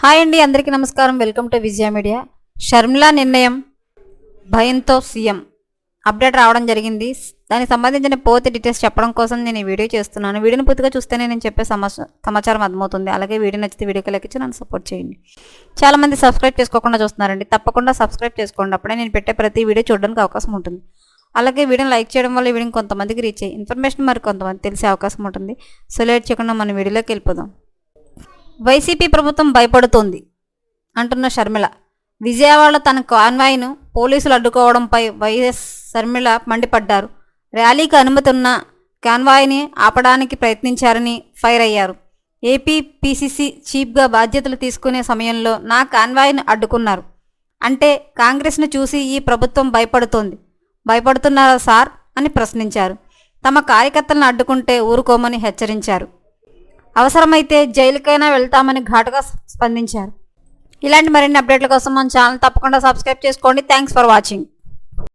Hi అండి అందరికీ నమస్కారం. Welcome to Vijaya media. Sharmila నిర్ణయం భయంతో సీఎం. అప్డేట్ రావడం జరిగింది. దానికి సంబంధించిన పూర్తి డీటెయిల్స్ చెప్పడం కోసం నేను ఈ వీడియో చేస్తున్నాను. వీడియోని పూర్తిగా చూస్తేనే నేను చెప్పే సమస్య సమాచారం అర్థమవుతుంది. అలాగే వీడియో నచ్చితే వీడియోకి లెక్కించి నన్ను సపోర్ట్ చేయండి. చాలా మంది సబ్స్క్రైబ్ చేసుకోకుండా చూస్తున్నారండి. తప్పకుండా సబ్స్క్రైబ్ చేసుకోండి. అప్పుడే నేను పెట్టే ప్రతి వీడియో చూడడానికి అవకాశం ఉంటుంది. అలాగే వీడియోని లైక్ చేయడం వల్ల వీడియోని కొంతమందికి రీచ్ అయ్యి ఇన్ఫర్మేషన్ మరి కొంతమంది తెలిసే అవకాశం ఉంటుంది. సో లేట్ చేయకుండా మన వీడియోలోకి వెళ్ళిపోదాం. వైసీపీ ప్రభుత్వం భయపడుతోంది అంటున్న షర్మిల. విజయవాడ తన కాన్వాయ్ను పోలీసులు అడ్డుకోవడంపై వైఎస్ షర్మిల మండిపడ్డారు. ర్యాలీకి అనుమతి ఉన్న కాన్వాయ్ని ఆపడానికి ప్రయత్నించారని ఫైర్ అయ్యారు. ఏపీ పీసీసీ చీఫ్గా బాధ్యతలు తీసుకునే సమయంలో నా కాన్వాయ్ను అడ్డుకున్నారు. అంటే కాంగ్రెస్ను చూసి ఈ ప్రభుత్వం భయపడుతోంది. భయపడుతున్నారా సార్? అని ప్రశ్నించారు. తమ కార్యకర్తలను అడ్డుకుంటే ఊరుకోమని హెచ్చరించారు. అవసరమైతే జైలుకైనా వెళ్తామని ఘాటుగా స్పందించారు. ఇలాంటి మరిన్ని అప్డేట్ల కోసం మన ఛానల్ తప్పకుండా సబ్స్క్రైబ్ చేసుకోండి. Thanks for watching.